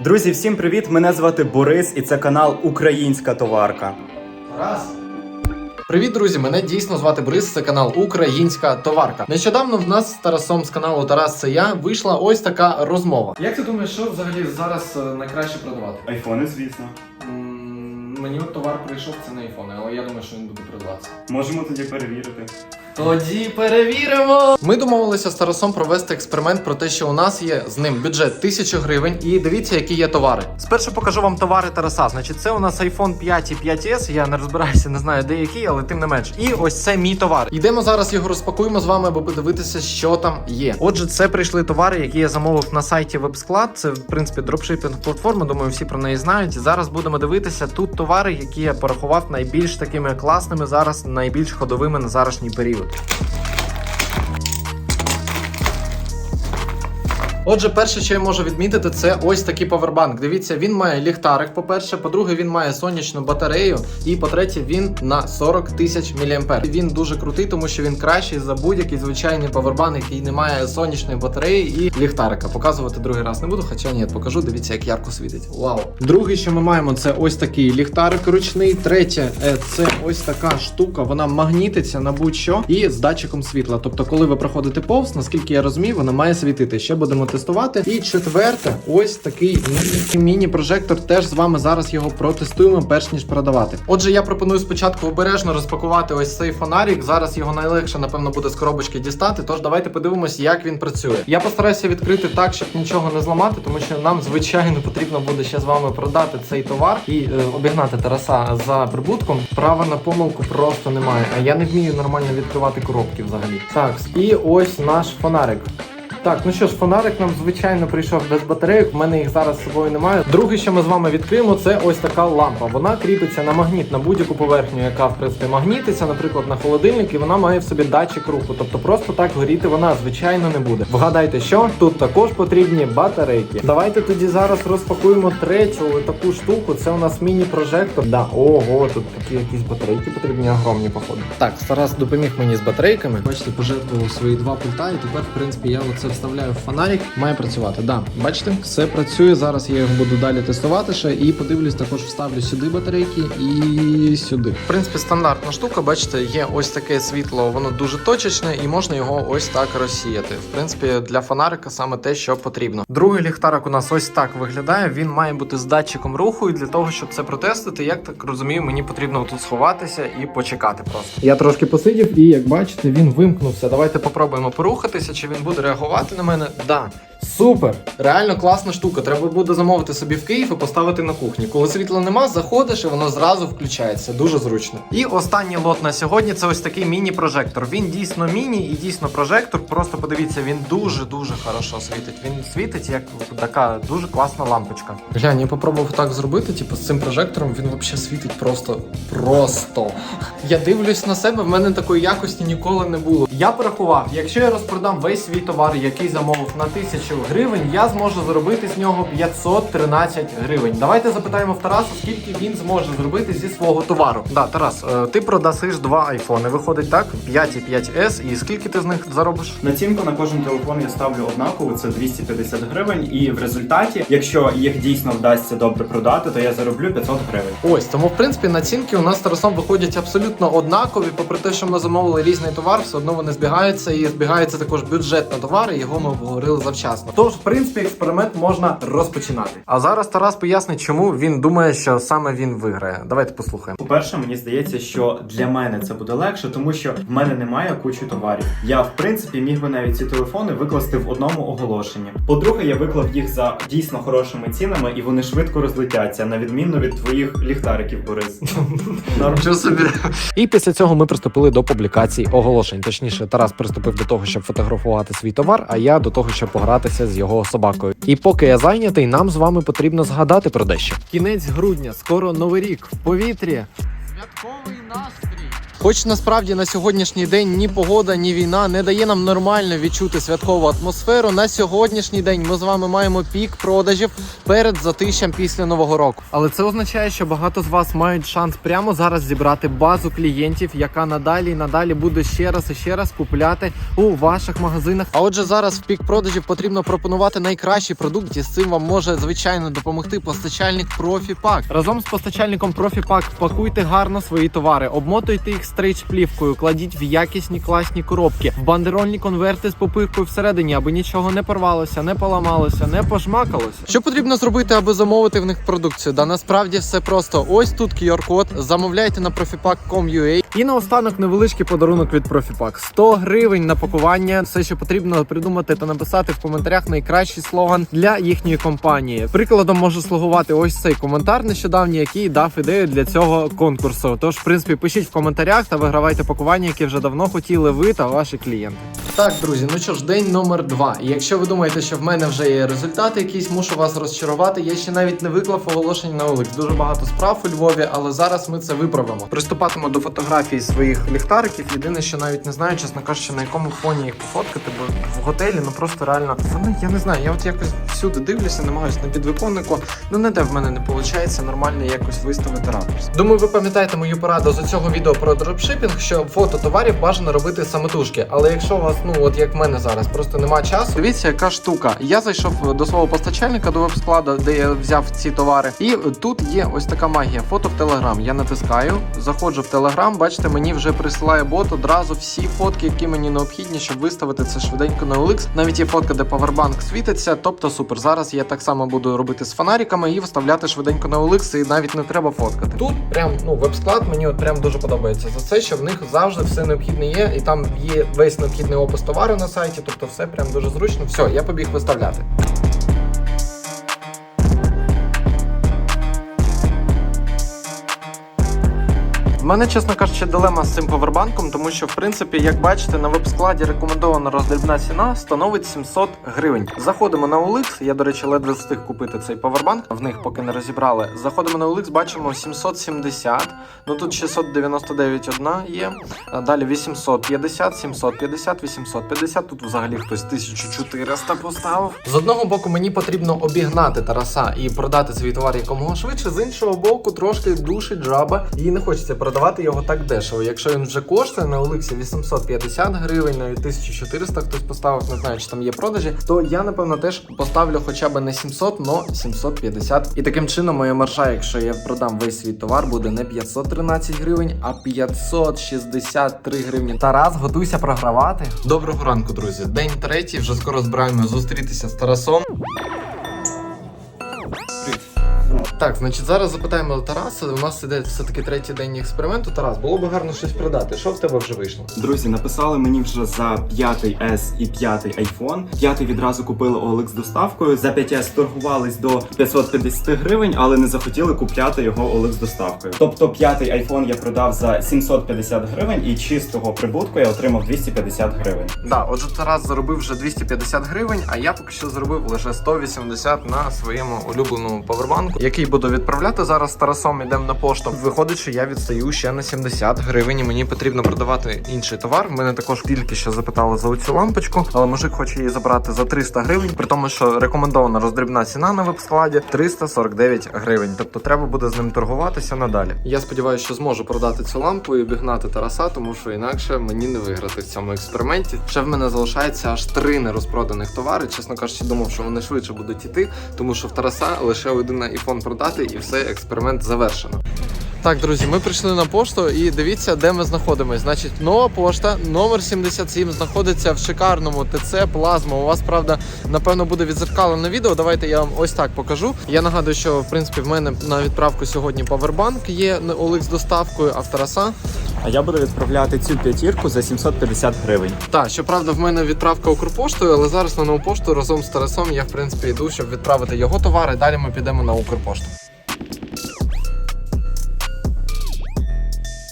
Друзі, всім привіт! Мене звати Борис, і це канал Українська товарка. Раз. Привіт, друзі! Мене дійсно звати Борис. Це канал Українська товарка. Нещодавно в нас з Тарасом з каналу Тарас це я вийшла ось така розмова. Як ти думаєш, що взагалі зараз е, найкраще продавати? Айфони, звісно. М, Мені от товар прийшов, це не айфони, але я думаю, що він буде продаватися. Можемо тоді перевірити. Тоді перевіримо. Ми домовилися з Тарасом провести експеримент про те, що у нас є з ним бюджет 1000 гривень, і дивіться, які є товари. Спершу покажу вам товари Тараса. Значить, це у нас iPhone 5 і 5S. Я не розбираюся, не знаю де який, але тим не менш. І ось це мій товар. Йдемо зараз його розпакуємо з вами, аби подивитися, що там є. Отже, це прийшли товари, які я замовив на сайті WebSclad. Це в принципі дропшипінг платформа. Думаю, всі про неї знають. Зараз будемо дивитися тут товари, які я порахував найбільш такими класними зараз, найбільш ходовими на зарашній період. episode. Отже, перше, що я можу відмітити, це ось такий павербанк. Дивіться, він має ліхтарик, по-перше, по-друге, він має сонячну батарею, і по-третє, він на 40 тисяч мА. Він дуже крутий, тому що він кращий за будь-який звичайний павербанк, який не має сонячної батареї і ліхтарика. Показувати другий раз не буду, хоча ні, покажу. Дивіться, як ярко світить. Вау! Другий, що ми маємо, це ось такий ліхтарик ручний. Третє, е, це ось така штука. Вона магнітиться на будь-що і з датчиком світла. Тобто, коли ви проходите повз, наскільки я розумію, вона має світити. Ще будемо тестувати. І четверте, ось такий міні- міні-прожектор. Теж з вами зараз його протестуємо, перш ніж продавати. Отже, я пропоную спочатку обережно розпакувати ось цей фонарик. Зараз його найлегше, напевно, буде з коробочки дістати. Тож давайте подивимось, як він працює. Я постараюся відкрити так, щоб нічого не зламати, тому що нам звичайно потрібно буде ще з вами продати цей товар і е, обігнати Тараса за прибутком. Права на помилку просто немає. А я не вмію нормально відкривати коробки взагалі. Так, і ось наш фонарик. Так, ну що ж, фонарик нам звичайно прийшов без батарейок. В мене їх зараз з собою немає. Друге, що ми з вами відкриємо, це ось така лампа. Вона кріпиться на магніт на будь-яку поверхню, яка в принципі магнітиться, наприклад, на холодильник, і вона має в собі датчик руху. Тобто просто так горіти вона звичайно не буде. Вгадайте, що тут також потрібні батарейки. Давайте тоді зараз розпакуємо третю таку штуку. Це у нас міні-прожектор. Да, ого, тут такі якісь батарейки потрібні огромні, походу. Так, Тарас допоміг мені з батарейками. Бачите, пожертвував свої два пульта, і тепер, в принципі, я оце вставляю в фонарик. Має працювати. Да, бачите, все працює. Зараз я його буду далі тестувати ще і подивлюсь, також вставлю сюди батарейки і сюди. В принципі, стандартна штука. Бачите, є ось таке світло, воно дуже точечне, і можна його ось так розсіяти. В принципі, для фонарика саме те, що потрібно. Другий ліхтарик у нас ось так виглядає. Він має бути з датчиком руху, і для того, щоб це протестити, як так розумію, мені потрібно тут сховатися і почекати просто. Я трошки посидів, і як бачите, він вимкнувся. Давайте попробуємо порухатися, чи він буде реагувати на мене. Да. Супер! Реально класна штука. Треба буде замовити собі в Київ і поставити на кухні. Коли світла нема, заходиш і воно зразу включається. Дуже зручно. І останній лот на сьогодні це ось такий міні-прожектор. Він дійсно міні і дійсно прожектор. Просто подивіться, він дуже дуже хорошо світить. Він світить як така дуже класна лампочка. Глянь, я попробував так зробити. Типу з цим прожектором він взагалі світить просто просто. Я дивлюсь на себе, в мене такої якості ніколи не було. Я порахував, якщо я розпродам весь свій товар, який замовив на тисячу гривень, я зможу заробити з нього 513 гривень. Давайте запитаємо в Тараса, скільки він зможе зробити зі свого товару. Да, Тарас, е, ти продасиш два айфони. Виходить так, 5 і 5S, і скільки ти з них заробиш? Націнку на кожен телефон я ставлю однаково, це 250 гривень. І в результаті, якщо їх дійсно вдасться добре продати, то я зароблю 500 гривень. Ось тому, в принципі, націнки у нас з Тарасом виходять абсолютно однакові. Попри те, що ми замовили різний товар, все одно вони збігаються і збігається також бюджет на товари. Його ми обговорили завчасно. Тож, в принципі, експеримент можна розпочинати. А зараз Тарас пояснить, чому він думає, що саме він виграє. Давайте послухаємо. По-перше, мені здається, що для мене це буде легше, тому що в мене немає кучі товарів. Я в принципі міг би навіть ці телефони викласти в одному оголошенні. По-друге, я виклав їх за дійсно хорошими цінами, і вони швидко розлетяться, на відміну від твоїх ліхтариків, Борис. Собі. І після цього ми приступили до публікації оголошень. Точніше, Тарас приступив до того, щоб фотографувати свій товар, а я до того, щоб погратися з його собакою. І поки я зайнятий, нам з вами потрібно згадати про дещо. Кінець грудня, скоро новий рік в повітрі. Святковий настрій. Хоч насправді на сьогоднішній день ні погода, ні війна не дає нам нормально відчути святкову атмосферу. На сьогоднішній день ми з вами маємо пік продажів перед затищем після нового року. Але це означає, що багато з вас мають шанс прямо зараз зібрати базу клієнтів, яка надалі і надалі буде ще раз і ще раз купляти у ваших магазинах. А отже, зараз в пік продажів потрібно пропонувати найкращий продукт, і з цим вам може звичайно допомогти постачальник ProfiPack. Разом з постачальником ProfiPack пакуйте гарно свої товари, обмотуйте їх стрейч плівкою, кладіть в якісні класні коробки, в бандерольні конверти з попиркою всередині, аби нічого не порвалося, не поламалося, не пожмакалося. Що потрібно зробити, аби замовити в них продукцію? Да насправді все просто. Ось тут QR-код. Замовляйте на profipack.com.ua. І наостанок невеличкий подарунок від ProfiPack. 100 гривень на пакування. Все, що потрібно придумати та написати в коментарях найкращий слоган для їхньої компанії. Прикладом може слугувати ось цей коментар нещодавній, який дав ідею для цього конкурсу. Тож, в принципі, пишіть в коментарях та вигравайте пакування, які вже давно хотіли ви та ваші клієнти. Так, друзі, ну що ж, день номер два. І якщо ви думаєте, що в мене вже є результати якісь, мушу вас розчарувати. Я ще навіть не виклав оголошень на OLX. Дуже багато справ у Львові, але зараз ми це виправимо. Приступатиму до фотографій своїх ліхтариків. Єдине, що навіть не знаю, чесно кажучи, на якому фоні їх пофоткати, бо в готелі ну просто реально вони, я не знаю. Я от якось всюди дивлюся, намагаюся на підвиконнику. Ну не де в мене не виходить нормально якось виставити ракурс. Думаю, ви пам'ятаєте мою пораду з цього відео про дропшипінг, що фото товарів бажано робити самотужки. Але якщо у вас, ну от як в мене зараз, просто нема часу. Дивіться, яка штука. Я зайшов до свого постачальника до веб-складу, де я взяв ці товари. І тут є ось така магія. Фото в Телеграм. Я натискаю, заходжу в Телеграм. Бачите, мені вже присилає бот одразу всі фотки, які мені необхідні, щоб виставити це швиденько на OLX. Навіть є фотка, де павербанк світиться. Тобто супер. Зараз я так само буду робити з фонариками і вставляти швиденько на OLX, і навіть не треба фоткати. Тут прям ну веб-склад мені от прям дуже подобається за це, що в них завжди все необхідне є, і там є весь необхідний опис товару на сайті. Тобто, все прям дуже зручно. Все, я побіг виставляти. Мене, чесно кажучи, дилема з цим повербанком, тому що, в принципі, як бачите, на веб-складі рекомендована роздрібна ціна становить 700 гривень. Заходимо на OLX, я, до речі, ледве встиг купити цей повербанк, в них поки не розібрали. Заходимо на OLX, бачимо 770, ну тут 699 одна є, далі 850, 750, 850, тут взагалі хтось 1400 поставив. З одного боку, мені потрібно обігнати Тараса і продати свій товар якомога швидше, з іншого боку, трошки душить жаба, і не хочеться продавати його так дешево. Якщо він вже коштує на OLX 850 гривень, навіть 1400 хтось поставив, не знаю, чи там є продажі, то я напевно теж поставлю хоча б не 700, но 750. І таким чином моя маржа, якщо я продам весь свій товар, буде не 513 гривень, а 563 гривні. Тарас, готуйся програвати. Доброго ранку, друзі. День третій. Вже скоро збираємо зустрітися з Тарасом. Так, значить, зараз запитаємо Тараса. У нас іде все-таки третій день експерименту. Тарас, було б гарно щось продати. Що в тебе вже вийшло? Друзі, написали мені вже за 5 S і 5 iPhone. П'ятий відразу купили OLX доставкою. За 5S торгувались до 550 гривень, але не захотіли купляти його OLX доставкою. Тобто п'ятий iPhone я продав за 750 гривень, і чистого прибутку я отримав 250 гривень. Да, отже, Тарас заробив вже 250 гривень, а я поки що заробив лише 180 на своєму улюбленому павербанку, який буду відправляти зараз з Тарасом. Ідемо на пошту. Виходить, що я відстаю ще на 70 гривень. і Мені потрібно продавати інший товар. В мене також тільки що запитали за оцю лампочку, але мужик хоче її забрати за 300 гривень, при тому, що рекомендована роздрібна ціна на веб-складі 349 гривень. Тобто треба буде з ним торгуватися надалі. Я сподіваюся, що зможу продати цю лампу і обігнати Тараса, тому що інакше мені не виграти в цьому експерименті. Ще в мене залишається аж три нерозпроданих товари. Чесно кажучи, думав, що вони швидше будуть іти, тому що в Тараса лише один iPhone продати, і все, експеримент завершено. Так, друзі, ми прийшли на пошту і дивіться, де ми знаходимося. Значить, нова пошта, номер 77, знаходиться в шикарному ТЦ Плазма. У вас, правда, напевно, буде відзеркалене відео. Давайте я вам ось так покажу. Я нагадую, що в принципі в мене на відправку сьогодні павербанк є OLX з доставкою, а в Тараса. А я буду відправляти цю п'ятірку за 750 гривень. Так, щоправда, в мене відправка Укрпоштою, але зараз на нову пошту разом з Тарасом я в принципі йду, щоб відправити його товари. Далі ми підемо на Укрпошту.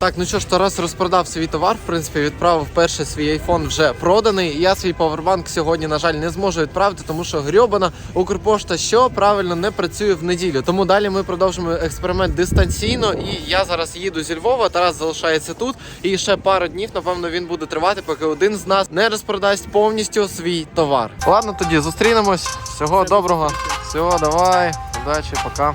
Так, ну що ж, Тарас розпродав свій товар. В принципі, відправив перший свій айфон вже проданий. Я свій павербанк сьогодні, на жаль, не зможу відправити, тому що грьобана Укрпошта що правильно не працює в неділю. Тому далі ми продовжимо експеримент дистанційно. І я зараз їду зі Львова. Тарас залишається тут. І ще пару днів, напевно, він буде тривати, поки один з нас не розпродасть повністю свій товар. Ладно, тоді зустрінемось. Всього доброго. Всього, давай, удачі, пока.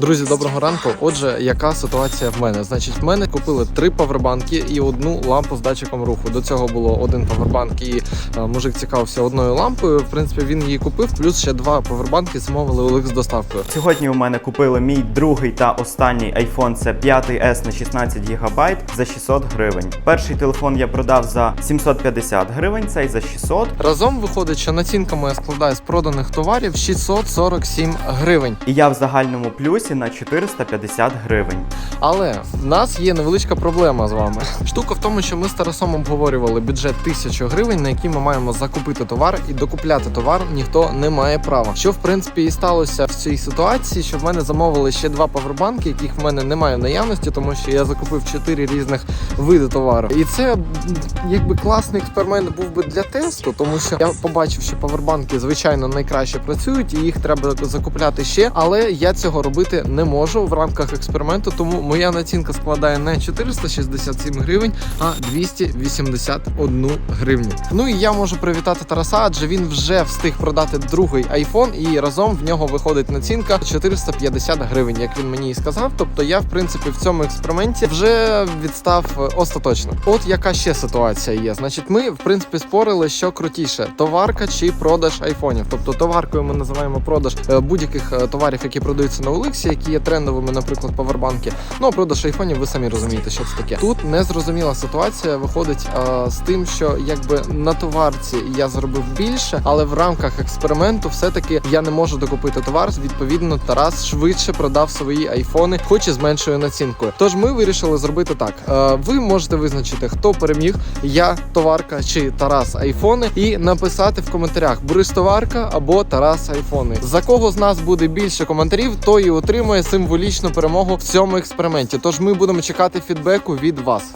Друзі, доброго ранку. Отже, яка ситуація в мене? Значить, в мене купили три павербанки і одну лампу з датчиком руху. До цього було один павербанк, і е, мужик цікавився одною лампою. В принципі, він її купив, плюс ще два павербанки замовили у них з доставкою. Сьогодні у мене купили мій другий та останній iPhone, це 5S на 16 ГБ за 600 гривень. Перший телефон я продав за 750 гривень, цей за 600. Разом виходить, що націнка моя складає з проданих товарів 647 гривень. І я в загальному плюсі на 450 гривень. Але в нас є невеличка проблема з вами. Штука в тому, що ми з Тарасом обговорювали бюджет 1000 гривень, на який ми маємо закупити товар і докупляти товар ніхто не має права. Що в принципі і сталося в цій ситуації, що в мене замовили ще два павербанки, яких в мене немає в наявності, тому що я закупив чотири різних види товару. І це якби класний експеримент був би для тесту, тому що я побачив, що павербанки звичайно найкраще працюють, і їх треба закупляти ще. Але я цього робити не можу в рамках експерименту, тому моя націнка складає не 467 гривень, а 281 гривню. Ну і я можу привітати Тараса, адже він вже встиг продати другий iPhone, і разом в нього виходить націнка 450 гривень, як він мені і сказав. Тобто я, в принципі, в цьому експерименті вже відстав остаточно. От яка ще ситуація є. Значить, ми в принципі спорили, що крутіше: товарка чи продаж айфонів. Тобто товаркою ми називаємо продаж е, будь-яких е, товарів, які продаються на Олексі, які є трендовими, наприклад, павербанки. Ну а продаж айфонів, ви самі розумієте, що це таке. Тут незрозуміла ситуація виходить е, з тим, що якби на товарці я зробив більше, але в рамках експерименту все-таки я не можу докупити товар. Відповідно, Тарас швидше продав свої айфони, хоч і з меншою націнкою. Тож ми вирішили зробити так: Е, ви можете визначити, хто переміг, я товарка чи Тарас айфони, і написати в коментарях Борис товарка або Тарас айфони. За кого з нас буде більше коментарів, той і отримує символічну перемогу в цьому експерименті. Тож ми будемо чекати фідбеку від вас.